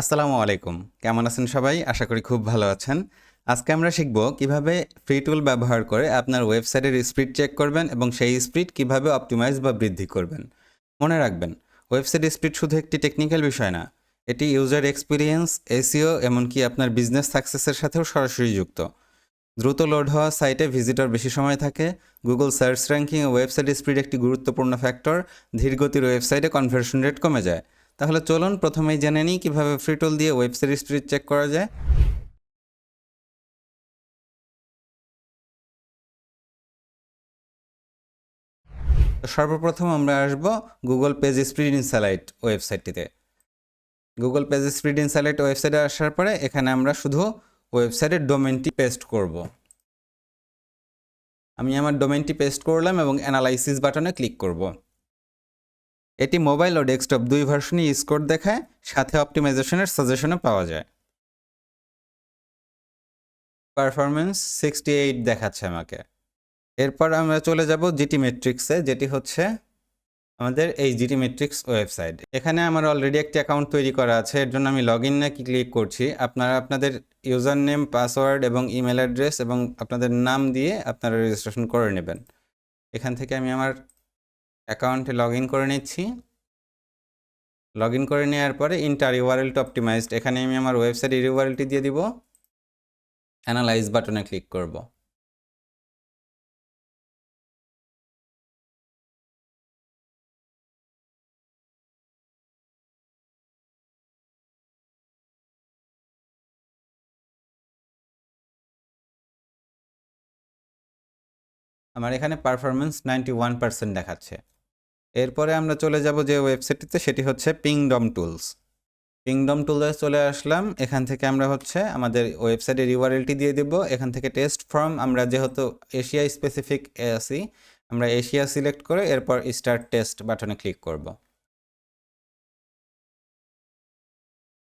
আসসালামু আলাইকুম। কেমন আছেন সবাই? আশা করি খুব ভালো আছেন। আজকে আমরা শিখব কীভাবে ফ্রি টুল ব্যবহার করে আপনার ওয়েবসাইটের স্পিড চেক করবেন এবং সেই স্পিড কীভাবে অপটিমাইজ বা বৃদ্ধি করবেন। মনে রাখবেন ওয়েবসাইট স্পিড শুধু একটি টেকনিক্যাল বিষয় না, এটি ইউজার এক্সপিরিয়েন্স এসিও এমনকি আপনার বিজনেস সাকসেসের সাথেও সরাসরি যুক্ত। দ্রুত লোড হওয়া সাইটে ভিজিটর বেশি সময় থাকে গুগল সার্চ র্যাঙ্কিং ও ওয়েবসাইট স্পিড একটি গুরুত্বপূর্ণ ফ্যাক্টর ধীরগতির ওয়েবসাইটে কনভার্সন রেট কমে যায়। তাহলে চলুন প্রথমেই জেনে নিই কীভাবে ফ্রি টুল দিয়ে ওয়েবসাইট স্পিড চেক করা যায়। সর্বপ্রথম আমরা আসব গুগল পেজ স্পিড ইনস্যালাইট ওয়েবসাইটটিতে। গুগল পেজ স্পিড ইনস্যালাইট ওয়েবসাইটে আসার পরে এখানে আমরা শুধু ওয়েবসাইটের ডোমেনটি পেস্ট করব। আমি আমার ডোমেনটি পেস্ট করলাম এবং অ্যানালাইসিস বাটনে ক্লিক করব। এটি মোবাইল ও ডেস্কটপ দুই ভার্সনই স্কোর দেখায়, সাথে অপটিমাইজেশনের সাজেশনও পাওয়া যায়। পারফরমেন্স সিক্সটি এইট দেখাচ্ছে আমাকে। এরপর আমরা চলে যাব জিটি মেট্রিক্সে, যেটি হচ্ছে আমাদের এই জিটি মেট্রিক্স ওয়েবসাইট। এখানে আমার অলরেডি একটি অ্যাকাউন্ট তৈরি করা আছে, এর জন্য আমি লগ ইন নাকি ক্লিক করছি, আপনারা আপনাদের ইউজার নেম পাসওয়ার্ড এবং ইমেল অ্যাড্রেস এবং আপনাদের নাম দিয়ে আপনারা রেজিস্ট্রেশন করে নেবেন। এখান থেকে আমি আমার অ্যাকাউন্টে লগ ইন করে নিচ্ছি। লগ ইন করে নেওয়ার পরে ইন্টার ইউআরএল টু অপটিমাইজড। এখানে আমি আমার ওয়েবসাইট ইউআরএলটি দিয়ে দিব। অ্যানালাইজ বাটনে ক্লিক করব। আমার এখানে পারফরমেন্স নাইনটি ওয়ান পার্সেন্ট দেখাচ্ছে। এরপরে আমরা চলে যাব যে ওয়েবসাইটটিতে সেটি হচ্ছে পিংডম টুলস পিংডম টুলসে চলে আসলাম। এখান থেকে আমরা হচ্ছে আমাদের ওয়েবসাইটের ইউআরএলটি দিয়ে দেব। এখান থেকে টেস্ট ফর্ম আমরা যেহেতু এশিয়া স্পেসিফিক আছি, আমরা এশিয়া সিলেক্ট করে এরপর স্টার্ট টেস্ট বাটনে ক্লিক করব।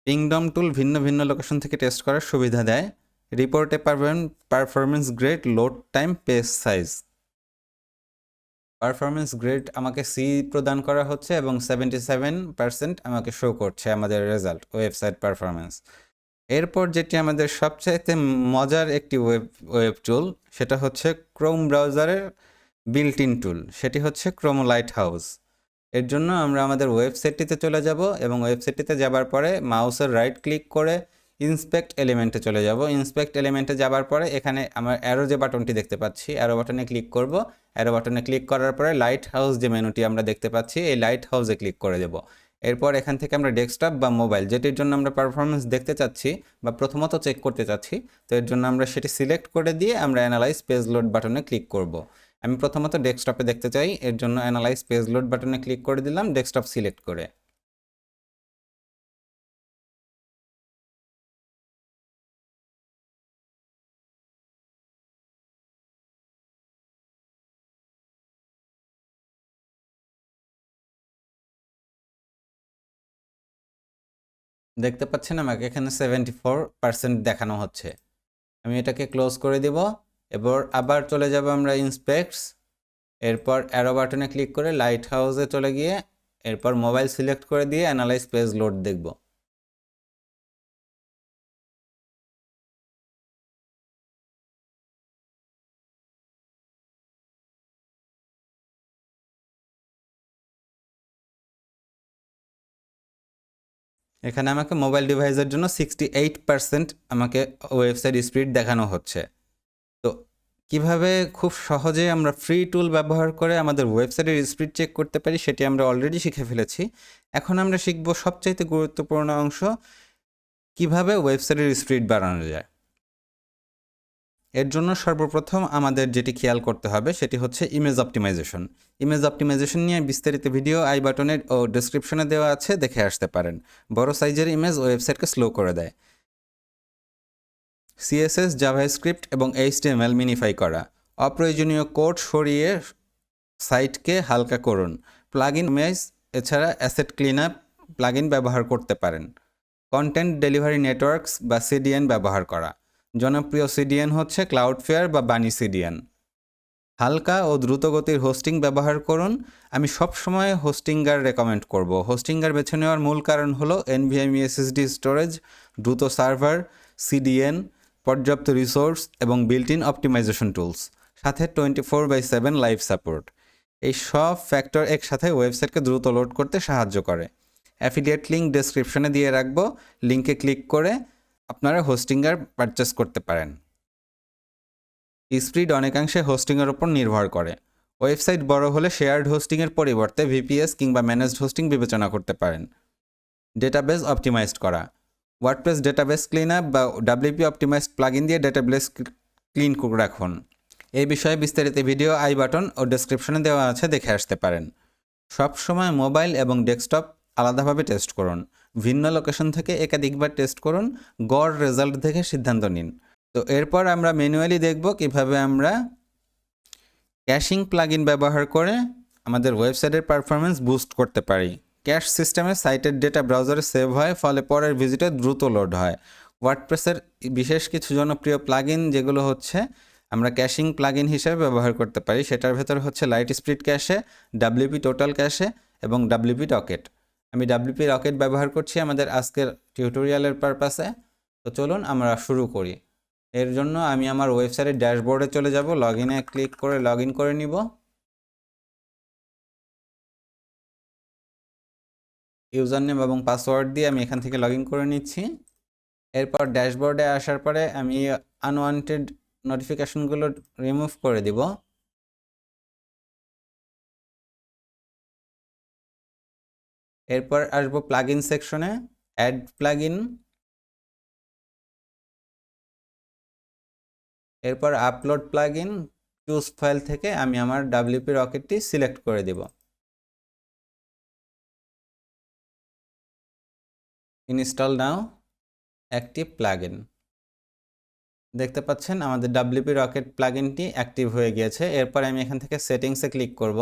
পিংডম টুল ভিন্ন ভিন্ন লোকেশন থেকে টেস্ট করার সুবিধা দেয়। রিপোর্টে পারবেন performance grade load time page size performance grade আমাকে সি প্রদান করা হচ্ছে এবং সেভেন্টি সেভেন পার্সেন্ট আমাকে শো করছে আমাদের রেজাল্ট ওয়েবসাইট পারফরমেন্স এরপর যেটি আমাদের সবচাইতে মজার একটি ওয়েব ওয়েব টুল সেটা হচ্ছে ক্রোম ব্রাউজারের বিল্ট ইন টুল সেটি হচ্ছে ক্রোম লাইট হাউস এর জন্য আমরা আমাদের ওয়েবসাইটটিতে চলে যাব এবং ওয়েবসাইটটিতে যাবার পরে মাউসের রাইট ক্লিক করে ইন্সপেক্ট এলিমেন্টে চলে যাব। ইন্সপেক্ট এলিমেন্টে যাবার পরে এখানে আমার অ্যারো যে বাটনটি দেখতে পাচ্ছি অ্যারো বাটনে ক্লিক করব। অ্যারো বাটনে ক্লিক করার পরে লাইট হাউস যে মেনুটি আমরা দেখতে পাচ্ছি, এই লাইট হাউসে ক্লিক করে দেব। এরপর এখান থেকে আমরা ডেস্কটপ বা মোবাইল যেটির জন্য আমরা পারফরমেন্স দেখতে চাচ্ছি বা প্রথমত চেক করতে চাচ্ছি, তো এর জন্য আমরা সেটি সিলেক্ট করে দিয়ে আমরা অ্যানালাইজ পেজ লোড বাটনে ক্লিক করব। আমি প্রথমত ডেস্কটপে দেখতে চাই, এর জন্য অ্যানালাইজ পেজ লোড বাটনে ক্লিক করে দিলাম ডেস্কটপ সিলেক্ট করে। দেখতে পাচ্ছেন আমাকে এখানে সেভেন্টি ফোর পার্সেন্ট দেখানো হচ্ছে। আমি এটাকে ক্লোজ করে দিব এবার আবার চলে যাব আমরা ইন্সপেক্টস এরপর অ্যারো বাটনে ক্লিক করে লাইট হাউসে চলে গিয়ে, এরপর মোবাইল সিলেক্ট করে দিয়ে অ্যানালাইজ পেজ লোড দেখব। এখানে আমাকে মোবাইল ডিভাইসের জন্য সিক্সটি এইট পারসেন্ট আমাকে ওয়েবসাইট স্পিড দেখানো হচ্ছে। তো কীভাবে খুব সহজে আমরা ফ্রি টুল ব্যবহার করে আমাদের ওয়েবসাইটের স্পিড চেক করতে পারি সেটি আমরা অলরেডি শিখে ফেলেছি। এখন আমরা শিখব সবচাইতে গুরুত্বপূর্ণ অংশ, কীভাবে ওয়েবসাইটের স্পিড বাড়ানো যায়। এর জন্য সর্বপ্রথম আমাদের যেটি খেয়াল করতে হবে সেটি হচ্ছে ইমেজ অপটিমাইজেশন ইমেজ অপটিমাইজেশন নিয়ে বিস্তারিত ভিডিও আই বাটনে ও ডিসক্রিপশনে দেওয়া আছে, দেখে আসতে পারেন। বড় সাইজের ইমেজ ওয়েবসাইটকে স্লো করে দেয়। সিএসএস জাভাস্ক্রিপ্ট এবং এইচটিএমএল মিনিফাই করা। অপ্রয়োজনীয় কোড সরিয়ে সাইটকে হালকা করুন। প্লাগ ইন ইমেজ এছাড়া অ্যাসেট ক্লিন আপ প্লাগ ব্যবহার করতে পারেন। কন্টেন্ট ডেলিভারি নেটওয়ার্কস বা সিডিএন ব্যবহার করা। জনপ্রিয় সিডিএন হচ্ছে ক্লাউডফেয়ার বা বানি সিডিএন। হালকা ও দ্রুতগতির হোস্টিং ব্যবহার করুন। আমি সবসময় হোস্টিঙ্গার রেকমেন্ড করব। হোস্টিঙ্গার বেছে নেওয়ার মূল কারণ হলো এনভিএমই এসএসডি স্টোরেজ দ্রুত সার্ভার সিডিএন, পর্যাপ্ত রিসোর্স এবং বিল্ট ইন অপটিমাইজেশন টুলস সাথে twenty four by seven live support এই সব ফ্যাক্টর একসাথে ওয়েবসাইটকে দ্রুত লোড করতে সাহায্য করে। অ্যাফিলিয়েট লিঙ্ক ডেসক্রিপশনে দিয়ে রাখব। লিঙ্কে ক্লিক করে আপনারা হোস্টিঙ্গার পারচেস করতে পারেন। স্পিড অনেকাংশে হোস্টিংয়ের ওপর নির্ভর করে। ওয়েবসাইট বড় হলে শেয়ার্ড হোস্টিংয়ের পরিবর্তে ভিপিএস কিংবা ম্যানেজড হোস্টিং বিবেচনা করতে পারেন। ডেটাবেস অপটিমাইজড করা। ওয়ার্ডপ্রেস ডেটাবেস ক্লিন আপ বা ডাব্লিউপি অপটিমাইজড প্লাগইন দিয়ে ডেটাবেস ক্লিন করে রাখুন। এই বিষয়ে বিস্তারিত ভিডিও আই বাটন ও ডেসক্রিপশনে দেওয়া আছে, দেখে আসতে পারেন। সব সময় মোবাইল এবং ডেস্কটপ আলাদাভাবে টেস্ট করুন। ভিন্ন লোকেশন থেকে একাধিকবার টেস্ট করুন, গড় রেজাল্ট দেখে সিদ্ধান্ত নিন। তো এরপর আমরা ম্যানুয়ালি দেখব কীভাবে আমরা ক্যাশিং প্লাগইন ব্যবহার করে আমাদের ওয়েবসাইটের পারফরমেন্স বুস্ট করতে পারি। ক্যাশ সিস্টেমে সাইটের ডেটা ব্রাউজারে সেভ হয়, ফলে পরের ভিজিটে দ্রুত লোড হয়। ওয়ার্ডপ্রেসের বিশেষ কিছু জনপ্রিয় প্লাগইন যেগুলো হচ্ছে, আমরা ক্যাশিং প্লাগইন হিসেবে ব্যবহার করতে পারি। সেটার ভেতর হচ্ছে light speed cache WP total cache এবং ডাব্লিউপি রকেট আমি ডাব্লিউপি রকেট ব্যবহার করছি আমাদের আজকের টিউটোরিয়ালের পারপাসে তো চলুন আমরা শুরু করি। এর জন্য আমি আমার ওয়েবসাইটের ড্যাশবোর্ডে চলে যাব। লগ ইনে ক্লিক করে লগ ইন করে নিব। ইউজার নেম এবং পাসওয়ার্ড দিয়ে আমি এখান থেকে লগ ইন করে নিচ্ছি। এরপর ড্যাশবোর্ডে আসার পরে আমি আনওয়ান্টেড নোটিফিকেশনগুলো রিমুভ করে দিব। এরপর আসব প্লাগইন সেকশনে অ্যাড প্লাগইন এরপর আপলোড প্লাগইন চুজ ফাইল থেকে আমি আমার ডাব্লিউপি রকেটটি সিলেক্ট করে দিব। ইনস্টল নাও অ্যাক্টিভ প্লাগইন দেখতে পাচ্ছেন আমাদের ডাব্লিউপি রকেট প্লাগইনটি অ্যাক্টিভ হয়ে গিয়েছে। এরপর আমি এখান থেকে সেটিংসে ক্লিক করব।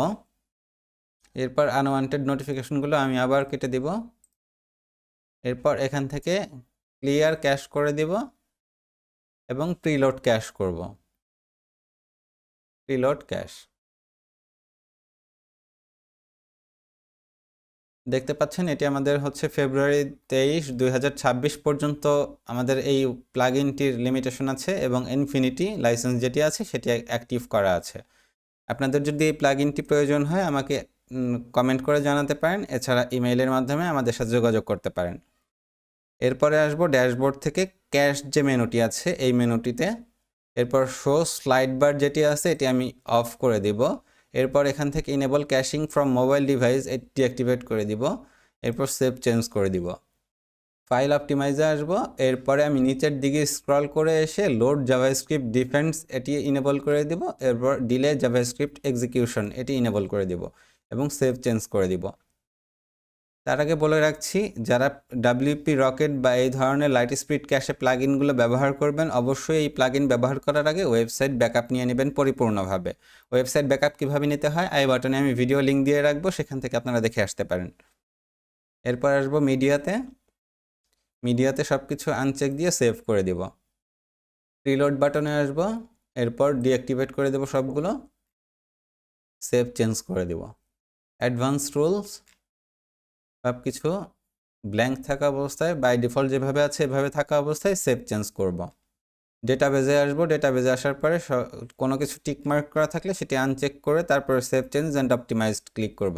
এরপর আনওয়ান্টেড নোটিফিকেশনগুলো আমি আবার কেটে দিব। এরপর এখান থেকে ক্লিয়ার ক্যাশ করে দিব এবং প্রিলোড ক্যাশ করব। প্রিলোড ক্যাশ দেখতে পাচ্ছেন, এটি আমাদের হচ্ছে ফেব্রুয়ারি তেইশ, দুই পর্যন্ত আমাদের এই প্লাগইনটির লিমিটেশন আছে এবং ইনফিনিটি লাইসেন্স যেটি আছে সেটি অ্যাক্টিভ করা আছে। আপনাদের যদি এই প্লাগইনটি প্রয়োজন হয়, আমাকে কমেন্ট করে জানাতে পারেন। এছাড়া ইমেইলের মাধ্যমে আমাদের সাথে যোগাযোগ করতে পারেন। এরপরে আসব ড্যাশবোর্ড থেকে ক্যাশ যে মেনুটি আছে, এই মেনুটিতে এরপর শো স্লাইড বার যেটি আছে, এটি আমি অফ করে দিব। এরপর এখান থেকে enable caching from mobile device এটি অ্যাক্টিভেট করে দিব। এরপর সেভ চেঞ্জ করে দিব। ফাইল অপটিমাইজে আসব। এরপরে আমি নিচের দিকে স্ক্রল করে এসে লোড জাভাস্ক্রিপ্ট ডিফেন্স এটি ইনেবল করে দিব। এরপর ডিলে জাভাস্ক্রিপ্ট এক্সিকিউশন এটি ইনেবল করে দিব। এবং সেভ চেঞ্জ করে দিব। তার আগে বলে রাখছি, যারা ডাব্লিউপি রকেট বা এই ধরনের লাইট স্পিড ক্যাশে প্লাগইনগুলো ব্যবহার করবেন, অবশ্যই এই প্লাগইন ব্যবহার করার আগে ওয়েবসাইট ব্যাকআপ নিয়ে নেবেন পরিপূর্ণভাবে। ওয়েবসাইট ব্যাকআপ কীভাবে নিতে হয় আই বাটনে আমি ভিডিও লিঙ্ক দিয়ে রাখব, সেখান থেকে আপনারা দেখে আসতে পারেন। এরপর আসব মিডিয়াতে মিডিয়াতে সব কিছু আনচেক দিয়ে সেভ করে দিব। রিলোড বাটনে আসব, এরপর ডিঅ্যাক্টিভেট করে দেবো সবগুলো। সেভ চেঞ্জ করে দেব। অ্যাডভান্স রুলস সব কিছু ব্ল্যাঙ্ক থাকা অবস্থায়, বাই ডিফল্ট যেভাবে আছে এভাবে থাকা অবস্থায় সেভ চেঞ্জ করব। ডেটাবেজে আসব ডেটাবেজে আসার পরে কোনো কিছু টিক মার্ক করা থাকলে সেটি আনচেক করে তারপরে save change and optimized click করব।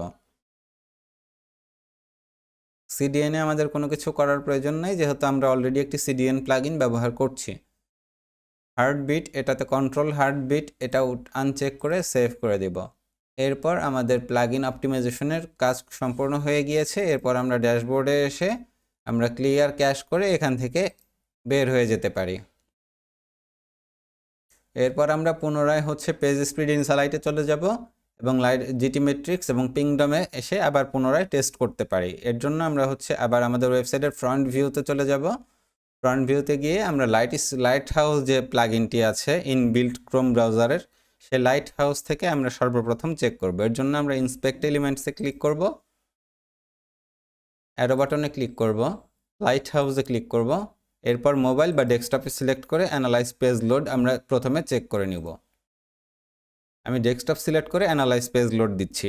সিডিএনে আমাদের কোনো কিছু করার প্রয়োজন নাই, যেহেতু আমরা অলরেডি একটি সিডিএন প্লাগইন ব্যবহার করছি। হার্টবিট, এটাতে কন্ট্রোল হার্টবিট, এটা আনচেক করে সেভ করে দিব। এরপর আমাদের প্লাগইন অপটিমাইজেশনের কাজ সম্পূর্ণ হয়ে গিয়েছে। এরপর আমরা ড্যাশবোর্ডে এসে আমরা ক্লিয়ার ক্যাশ করে এখান থেকে বের হয়ে যেতে পারি। এরপর আমরা পুনরায় হচ্ছে পেজ স্পিড ইনসালাইটে চলে যাব এবং লাইট জিটি মেট্রিক্স এবং পিংডমে এসে আবার পুনরায় টেস্ট করতে পারি। এর জন্য আমরা হচ্ছে আবার আমাদের ওয়েবসাইটের ফ্রন্ট ভিউতে চলে যাব। ফ্রন্ট ভিউতে গিয়ে আমরা লাইট লাইট হাউস যে প্লাগইনটি আছে ইন বিল্ড ক্রোম ব্রাউজারের সে লাইট হাউস থেকে আমরা সর্বপ্রথম চেক করব। এর জন্য আমরা ইন্সপেক্ট এলিমেন্টসে ক্লিক করব। অ্যারো বাটনে ক্লিক করব। লাইট হাউসে ক্লিক করব। এরপর মোবাইল বা ডেস্কটপে সিলেক্ট করে অ্যানালাইজ পেজ লোড আমরা প্রথমে চেক করে নিব। আমি ডেস্কটপ সিলেক্ট করে অ্যানালাইজ পেজ লোড দিচ্ছি।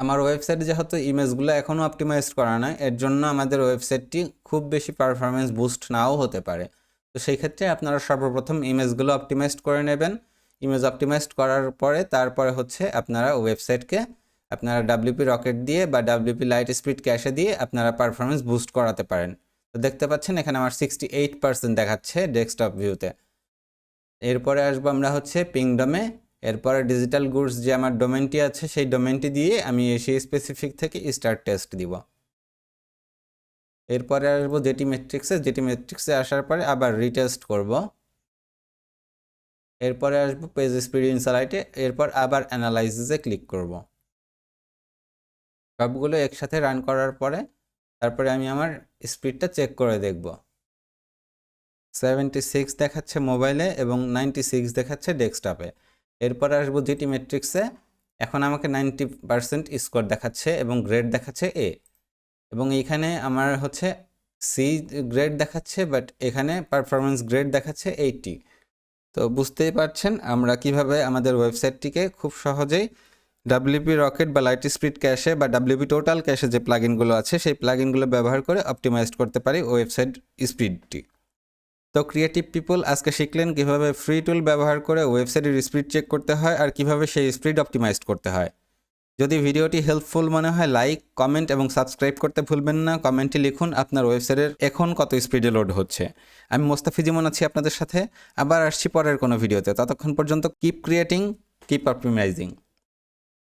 আমার ওয়েবসাইটে যেহেতু ইমেজগুলো এখনও অপটিমাইজ করা নয় এর জন্য আমাদের ওয়েবসাইটটি খুব বেশি পারফরমেন্স বুস্ট নাও হতে পারে। তো সেই ক্ষেত্রে আপনারা সর্বপ্রথম ইমেজগুলো অপটিমাইজড করে নেবেন। ইমেজ অপটিমাইজড করার পরে তারপরে হচ্ছে আপনারা ওয়েবসাইটকে আপনারা ডাব্লিউপি রকেট দিয়ে বা ডাব্লিউপি লাইট স্পিড ক্যাশে দিয়ে আপনারা পারফরমেন্স বুস্ট করাতে পারেন। তো দেখতে পাচ্ছেন এখানে আমার সিক্সটি এইট পার্সেন্ট দেখাচ্ছে ডেস্কটপ ভিউতে এরপরে আসব আমরা হচ্ছে পিংডমে এরপরে ডিজিটাল গুডস যে আমার ডোমেনটি আছে সেই ডোমেনটি দিয়ে আমি সেই স্পেসিফিক থেকে স্টার্ট টেস্ট দিব। এরপরে আসব জেটি মেট্রিক্সে জেটি মেট্রিক্সে আসার পরে আবার রিটেস্ট করব। এরপরে আসব পেজ স্পিড ইনসালাইটে এরপর আবার অ্যানালাইসিসে ক্লিক করব। সবগুলো একসাথে রান করার পরে, তারপরে আমি আমার স্পিডটা চেক করে দেখব। সেভেন্টি সিক্স দেখাচ্ছে মোবাইলে এবং নাইনটি সিক্স দেখাচ্ছে ডেস্কটপে এরপর আসব জিটি মেট্রিক্সে এখন আমাকে নাইনটি পার্সেন্ট স্কোর দেখাচ্ছে এবং গ্রেড দেখাচ্ছে এ এবং এইখানে আমার হচ্ছে সি গ্রেড দেখাচ্ছে বাট এখানে পারফরমেন্স গ্রেড দেখাচ্ছে এইটি তো বুঝতেই পারছেন, আমরা কীভাবে আমাদের ওয়েবসাইটটিকে খুব সহজেই ডাব্লিউপি রকেট বা লাইট স্পিড ক্যাশে বা ডাব্লিউপি টোটাল ক্যাশে যে প্লাগিনগুলো আছে, সেই প্লাগিনগুলো ব্যবহার করে অপটিমাইজ করতে পারি ওয়েবসাইট স্পিডটি তো ক্রিয়েটিভ পিপল আজকে শিখলেন কীভাবে ফ্রি টুল ব্যবহার করে ওয়েবসাইটের স্পিড চেক করতে হয় আর কীভাবে সেই স্পিড অপটিমাইজ করতে হয়। যদি ভিডিওটি হেল্পফুল মনে হয় লাইক কমেন্ট এবং সাবস্ক্রাইব করতে ভুলবেন না। কমেন্টে লিখুন আপনার ওয়েবসাইটের এখন কত স্পিডে লোড হচ্ছে। আমি মোস্তাফিজিমন আছি আপনাদের সাথে। আবার আসছি পরের কোনো ভিডিওতে। ততক্ষণ পর্যন্ত কিপ ক্রিয়েটিং কিপ অপটিমাইজিং